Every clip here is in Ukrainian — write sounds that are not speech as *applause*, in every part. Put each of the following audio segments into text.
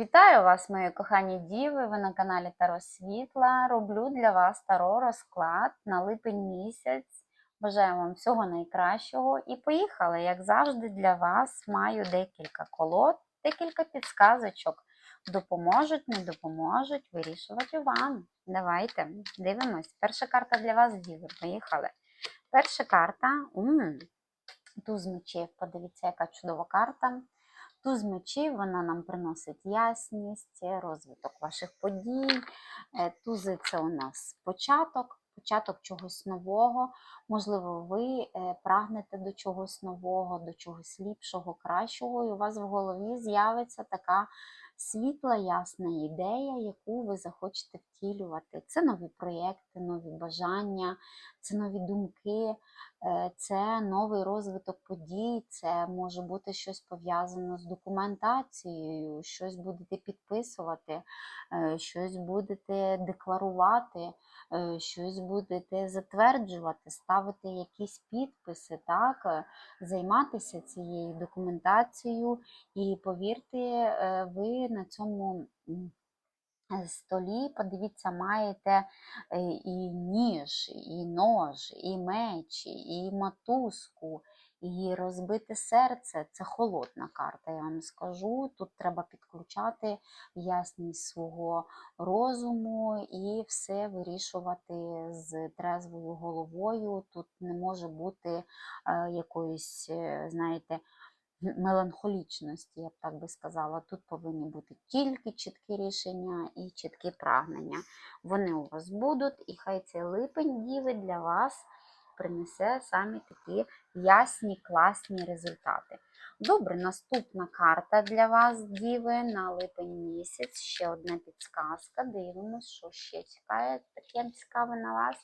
Вітаю вас, мої кохані діви. Ви на каналі Таро Світла. Роблю для вас таро розклад на липень місяць. Бажаю вам всього найкращого. І поїхали, як завжди, для вас маю декілька колод, декілька підсказочок. Допоможуть, не допоможуть, вирішувати вам. Давайте дивимось. Перша карта для вас, діви. Поїхали. Перша карта. Туз мечів. Подивіться, яка чудова карта. Туз мечів вона нам приносить ясність, розвиток ваших подій. Е, Тузи це у нас початок, початок чогось нового. Можливо, ви е, прагнете до чогось нового, до чогось ліпшого, кращого, і у вас в голові з'явиться така світла, ясна ідея, яку ви захочете втілювати. Це нові проєкти, нові бажання, це нові думки, е, це новий розвиток подій, це може бути щось пов'язано з документацією, щось будете підписувати, е, щось будете декларувати, е, щось будете затверджувати, ставити якісь підписи, так, займатися цією документацією. І повірте, ви на цьому столі, подивіться, маєте е, і ніж, і нож, і меч, і мотузку, і розбите серце. Це холодна карта, я вам скажу. Тут треба підключати ясність свого розуму і все вирішувати з трезвою головою. Тут не може бути е, якоїсь, е, знаєте, меланхолічності, я б так би сказала. Тут повинні бути тільки чіткі рішення і чіткі прагнення. Вони у вас будуть, і хай цей липень діви для вас принесе самі такі ясні, класні результати. Добре, наступна карта для вас, діви, на липень місяць. Ще одна підсказка. Дивимось, що ще чекає таке цікаве на вас.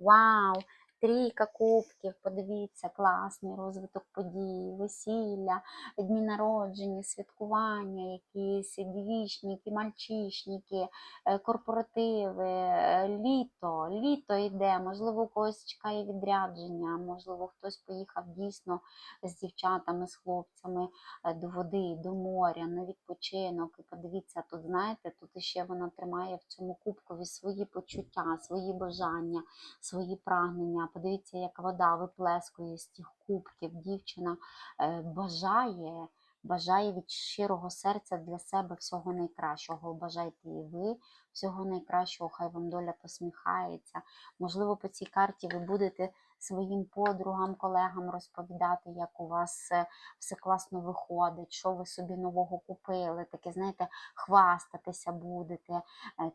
Вау! Трійка кубків, подивіться, класний розвиток подій, весілля, дні народження, святкування, якісь двічники, мальчишники, е, корпоративи, е, літо, літо йде, можливо, у когось чекає відрядження, можливо, хтось поїхав дійсно з дівчатами, з хлопцями е, до води, до моря, на відпочинок. І подивіться, тут, знаєте, тут ще вона тримає в цьому кубкові свої почуття, свої бажання, свої прагнення. Подивіться, як вода виплескує з тих кубків. Дівчина е, бажає, бажає від щирого серця для себе всього найкращого. Бажайте і ви всього найкращого, хай вам доля посміхається. Можливо, по цій карті ви будете своїм подругам, колегам розповідати, як у вас е, все класно виходить, що ви собі нового купили. Таке, знаєте, хвастатися будете, е,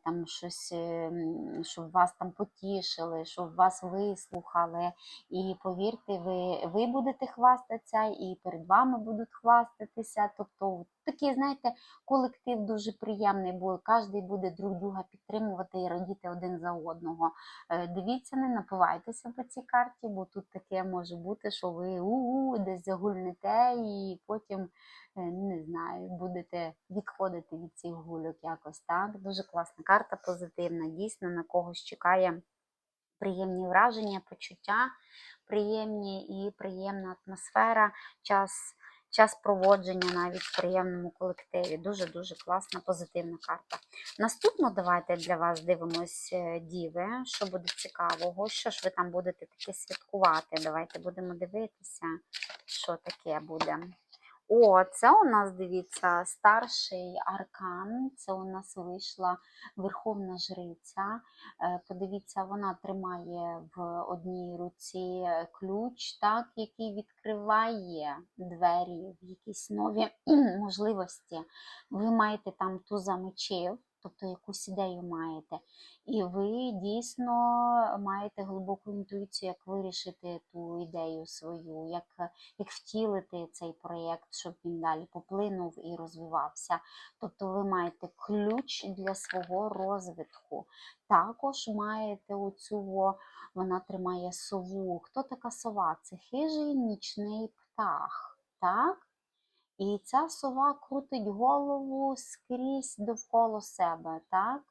там щось, е, щоб вас там потішили, щоб вас вислухали. І повірте, ви, ви будете хвастатися, і перед вами будуть хвастатися. Тобто такий, знаєте, колектив дуже приємний, бо кожен буде друг друга підтримувати і радіти один за одного. Дивіться, не напивайтеся по цій карті, бо тут таке може бути, що ви у-у, десь загульнете і потім, е, не знаю, будете відходити від цих гульок якось так. Дуже класна карта, позитивна. Дійсно, на когось чекає приємні враження, почуття, приємні і приємна атмосфера, час. Час проводження навіть в приємному колективі. Дуже-дуже класна, позитивна карта. Наступно, давайте для вас дивимось е, діви, що буде цікавого, що ж ви там будете таке святкувати. Давайте будемо дивитися, що таке буде. О, це у нас, дивіться, старший аркан. Це у нас вийшла Верховна Жриця. Е, Подивіться, вона тримає в одній руці ключ, так, який відкриває двері в якісь нові *clears throat* можливості. Ви маєте там туза мечів, тобто якусь ідею маєте. І ви дійсно маєте глибоку інтуїцію, як вирішити ту ідею свою, як, як втілити цей проєкт, щоб він далі поплинув і розвивався. Тобто ви маєте ключ для свого розвитку. Також маєте оцю, вона тримає сову. Хто така сова? Це хижий нічний птах. Так? І ця сова крутить голову скрізь довкола себе, так?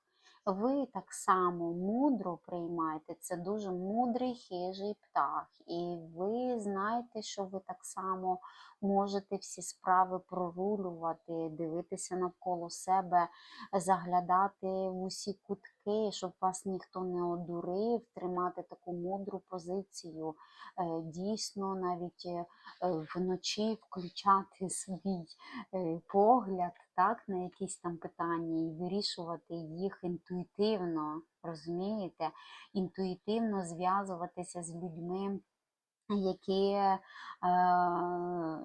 ви так само мудро приймаєте. Це дуже мудрий хижий птах. І ви знаєте, що ви так само можете всі справи прорулювати, дивитися навколо себе, заглядати в усі кутки, щоб вас ніхто не одурив, тримати таку мудру позицію. Е, Дійсно, навіть е, вночі включати *laughs* свій е, погляд так, на якісь там питання і вирішувати їх інтуїтивно, розумієте? Інтуїтивно зв'язуватися з людьми, які, е,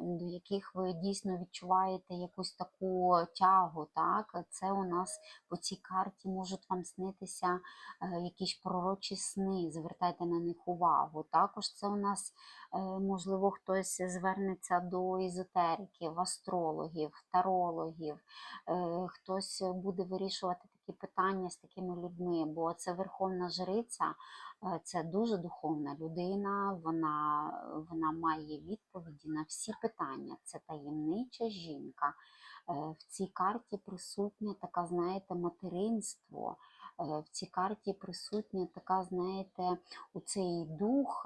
до яких ви дійсно відчуваєте якусь таку тягу. Так? Це у нас по цій карті можуть вам снитися е, якісь пророчі сни, звертайте на них увагу. Також це у нас, е, можливо, хтось звернеться до езотериків, астрологів, тарологів, хтось буде вирішувати такі питання з такими людьми, бо це верховна жриця. Е, Це дуже духовна людина, вона, вона має відповіді на всі питання. Це таємнича жінка. Е, В цій карті присутнє така, знаєте, материнство. Е, В цій карті присутня така, знаєте, у цей дух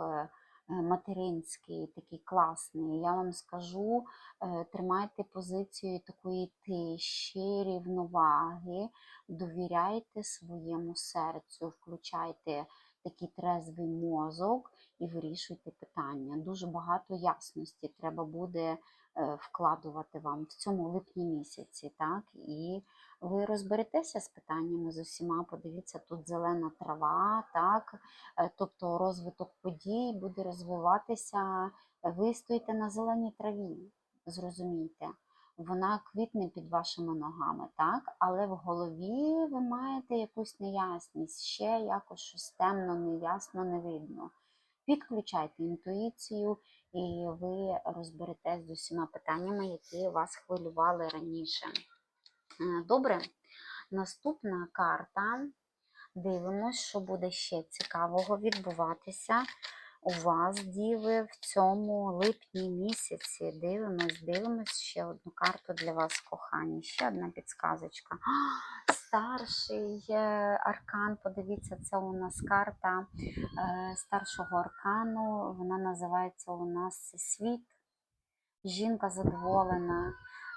материнський, такий класний. Я вам скажу, е, тримайте позицію такої тиші, рівноваги, довіряйте своєму серцю, включайте такий трезвий мозок і вирішуйте питання. Дуже багато ясності треба буде е, вкладувати вам в цьому липні місяці, так? І ви розберетеся з питаннями з усіма. Подивіться, тут зелена трава, так? Е, Тобто розвиток подій буде розвиватися. Ви стоїте на зеленій траві, зрозумійте. Вона квітне під вашими ногами, так? Але в голові ви маєте якусь неясність, ще якось щось темно, неясно, не видно. Підключайте інтуїцію, і ви розберетесь з усіма питаннями, які вас хвилювали раніше. Е, Добре, наступна карта. Дивимось, що буде ще цікавого відбуватися у вас, діви, в цьому липні місяці. Дивимось, дивимось ще одну карту для вас, кохані. Ще одна підсказочка. Старший е, аркан, подивіться, це у нас карта е, старшого аркану. Вона називається у нас світ. Жінка задоволена.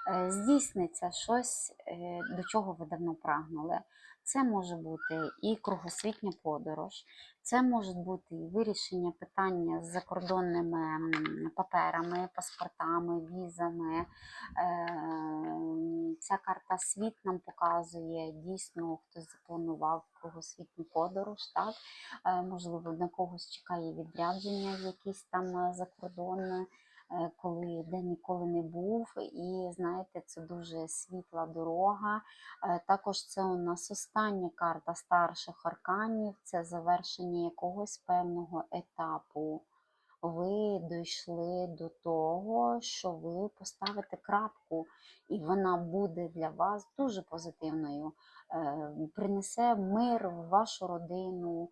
Е, Здійсниться щось, е, до чого ви давно прагнули. Це може бути і кругосвітня подорож, це може бути і вирішення питання з закордонними паперами, паспортами, візами. Е, Ця карта світ нам показує, дійсно хтось запланував кругосвітню подорож, так? Можливо, на когось чекає відрядження якісь там е, коли де ніколи не був, і знаєте, це дуже світла дорога. Е, Також це у нас остання карта старших арканів, це завершення якогось певного етапу. Ви дійшли до того, що ви поставите крапку, і вона буде для вас дуже позитивною. Е, Принесе мир в вашу родину,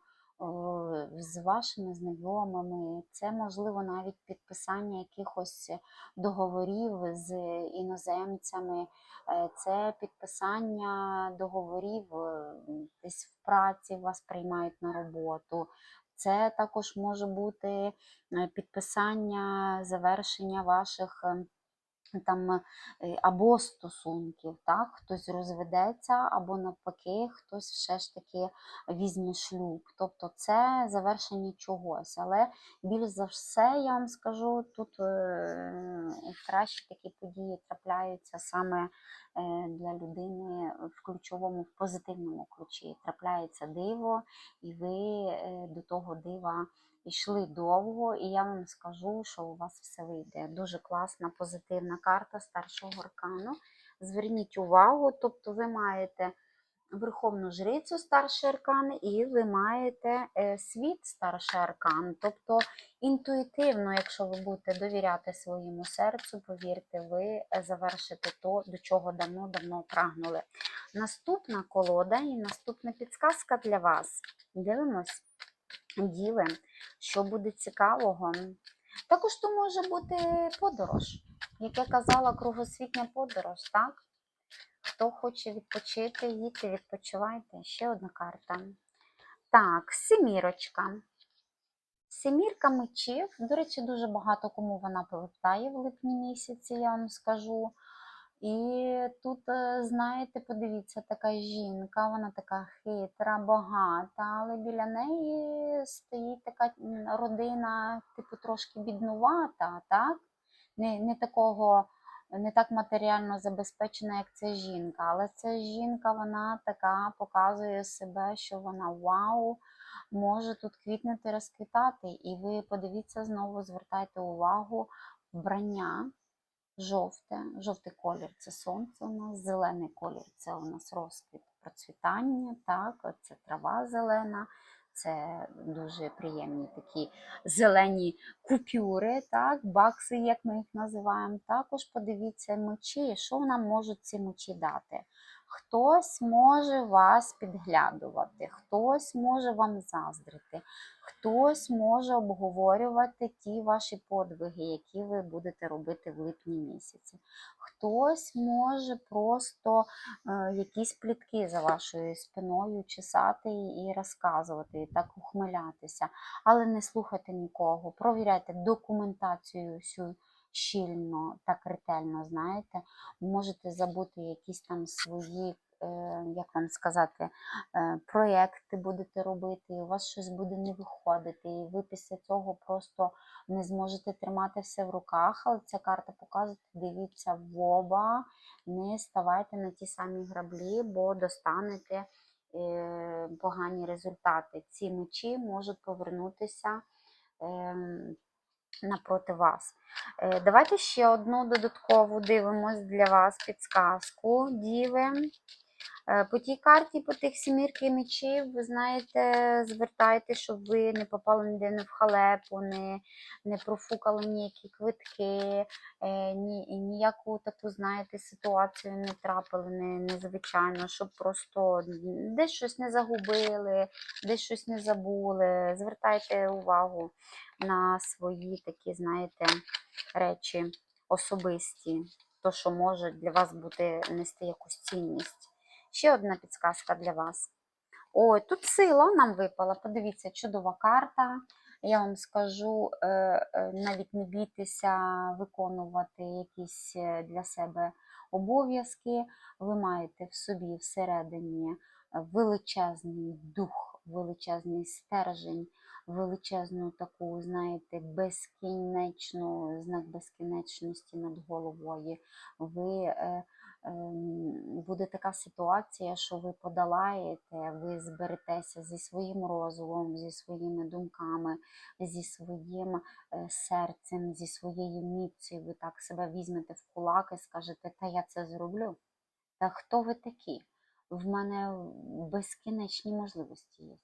з вашими знайомими. Це можливо навіть підписання якихось договорів з іноземцями, Е, це підписання договорів е, десь в праці вас приймають на роботу. Це також може бути е, підписання завершення ваших там е, або стосунків, так? хтось розведеться, або навпаки, хтось все ж таки візьме шлюб. Тобто це завершення чогось. Але більш за все, я вам скажу, тут е, кращі такі події трапляються саме е, для людини в ключовому, в позитивному ключі. Трапляється диво, і ви е, до того дива йшли довго, і я вам скажу, що у вас все вийде. Дуже класна, позитивна карта старшого аркану. Зверніть увагу, тобто ви маєте Верховну жрицю старший аркан, і ви маєте е, світ старший аркан. Тобто інтуїтивно, якщо ви будете довіряти своєму серцю, повірте, ви е, завершите то, до чого давно-давно прагнули. Наступна колода і наступна підсказка для вас. Дивимось, діви, що буде цікавого. Також то може бути подорож, як я казала, кругосвітня подорож, так? Хто хоче відпочити, їдьте, відпочивайте. Ще одна карта. Так, семірочка. Семірка мечів. До речі, дуже багато кому вона повертає в липні місяці, я вам скажу. І тут, е, знаєте, подивіться, така жінка, вона така хитра, багата, але біля неї стоїть така родина, типу, трошки біднувата, так? Не, не такого, не так матеріально забезпечена, як ця жінка. Але ця жінка, вона така показує себе, що вона вау, може тут квітнути, розквітати. І ви подивіться знову, звертайте увагу вбрання. Жовте, жовтий колір це сонце у нас, зелений колір це у нас розквіт процвітання, так, це трава зелена, це дуже приємні такі зелені купюри, так, бакси, як ми їх називаємо. Також подивіться мечі, що нам можуть ці мечі дати. Хтось може вас підглядувати, хтось може вам заздрити, хтось може обговорювати ті ваші подвиги, які ви будете робити в липні місяці. Хтось може просто е, якісь плітки за вашою спиною чесати і розказувати, і так ухмилятися. Але не слухайте нікого, провіряйте документацію всю щільно, так ретельно, знаєте, можете забути якісь там свої, е, як вам сказати, е, проєкти будете робити, і у вас щось буде не виходити, і ви після цього просто не зможете тримати все в руках. Але ця карта показує, дивіться в оба, не ставайте на ті самі граблі, бо достанете е, погані результати. Ці мечі можуть повернутися. Напроти вас. Е, Давайте ще одну додаткову дивимось для вас підсказку. Діви. Е, По тій карті, по тих сімірки мечів, ви знаєте, звертайте, щоб ви не попали ніде не в халепу, не, не профукали ніякі квитки, е, ні, ніяку таку, знаєте, ситуацію не трапили не, незвичайно, щоб просто десь щось не загубили, десь щось не забули. Звертайте увагу на свої такі, знаєте, речі особисті, то, що може для вас бути нести якусь цінність. Ще одна підсказка для вас. Ой, тут сила нам випала. Подивіться, чудова карта. Я вам скажу, е, е, навіть не бійтеся виконувати якісь е, для себе обов'язки. Ви маєте в собі всередині величезний дух, величезний стержень, величезну таку, знаєте, безкінечну, знак безкінечності над головою. Ви буде така ситуація, що ви подолаєте, ви зберетеся зі своїм розумом, зі своїми думками, зі своїм е, серцем, зі своєю міцю. Ви так себе візьмете в кулак і скажете, та я це зроблю. Та хто ви такі? В мене безкінечні можливості є.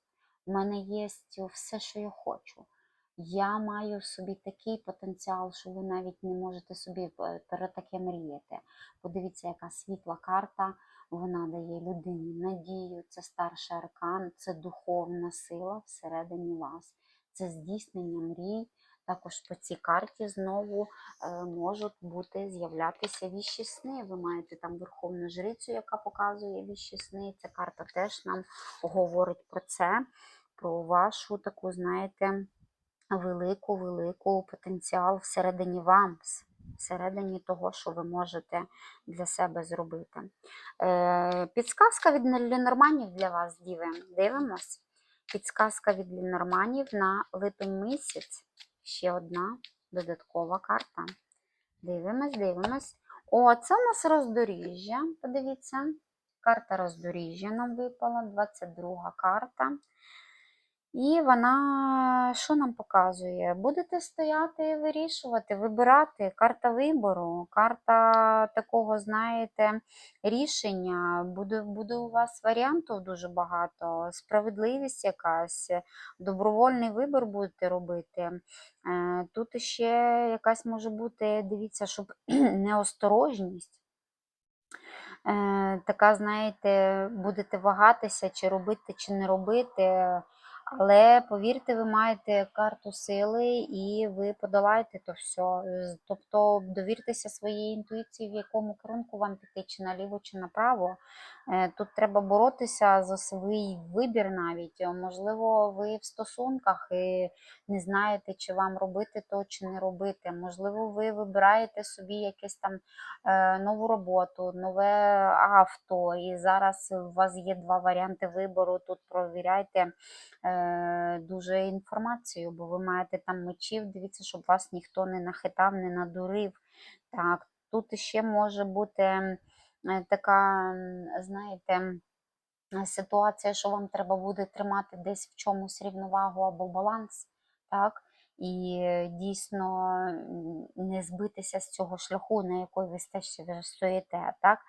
В мене є все, що я хочу. Я маю в собі такий потенціал, що ви навіть не можете собі е, про таке мріяти. Подивіться, яка світла карта, вона дає людині надію, це старший аркан, це духовна сила всередині вас, це здійснення мрій. Також по цій карті знову е, можуть бути з'являтися віщі сни. Ви маєте там верховну жрицю, яка показує віщі сни. Ця карта теж нам говорить про це, про вашу таку, знаєте, велику, велику потенціал всередині вам, всередині того, що ви можете для себе зробити. Е, підсказка від Ленорманів для вас, діви. Дивимось. Підсказка від Ленорманів на липень місяць. Ще одна додаткова карта. Дивимось, дивимось. О, це у нас роздоріжжя. Подивіться. Карта роздоріжжя нам випала, 22 карта. І вона що нам показує? Будете стояти і вирішувати, вибирати. Карта вибору, карта такого, знаєте, рішення. Буде, буде у вас варіантів дуже багато, справедливість якась, добровольний вибір будете робити. Е, Тут ще якась може бути, дивіться, щоб *clears throat* неосторожність. Е, Така, знаєте, будете вагатися, чи робити, чи не робити. Але повірте, ви маєте карту сили і ви подолаєте то все. Тобто довіртеся своїй інтуїції, в якому керунку вам піти, чи наліво, чи направо. Е, Тут треба боротися за свій вибір навіть. Е, Можливо, ви в стосунках і не знаєте, чи вам робити то, чи не робити. Можливо, ви вибираєте собі якесь там е, нову роботу, нове авто, і зараз у вас є два варіанти вибору. Тут провіряйте дуже інформацію, бо ви маєте там мечів. Дивіться, щоб вас ніхто не нахитав, не надурив. Так, тут ще може бути така, знаєте, ситуація, що вам треба буде тримати десь в чомусь рівновагу або баланс, так? І е, дійсно не збитися з цього шляху, на який ви стежці стоїте. Так?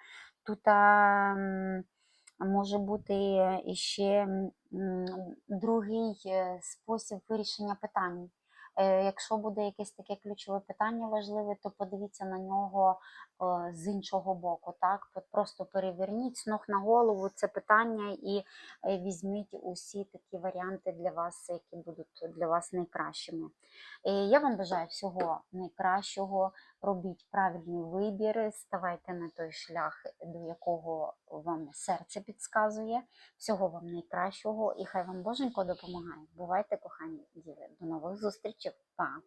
Тут а, може бути іще другий е, спосіб вирішення питань. Е, Якщо буде якесь таке ключове питання важливе, то подивіться на нього е, з іншого боку. Так? Просто переверніть з ног на голову це питання і е, візьміть усі такі варіанти для вас, які будуть для вас найкращими. Я вам бажаю всього найкращого. Робіть правильний вибір, ставайте на той шлях, до якого вам серце підказує. Всього вам найкращого і хай вам Боженько допомагає. Бувайте, кохані діви. До нових зустрічей. 九八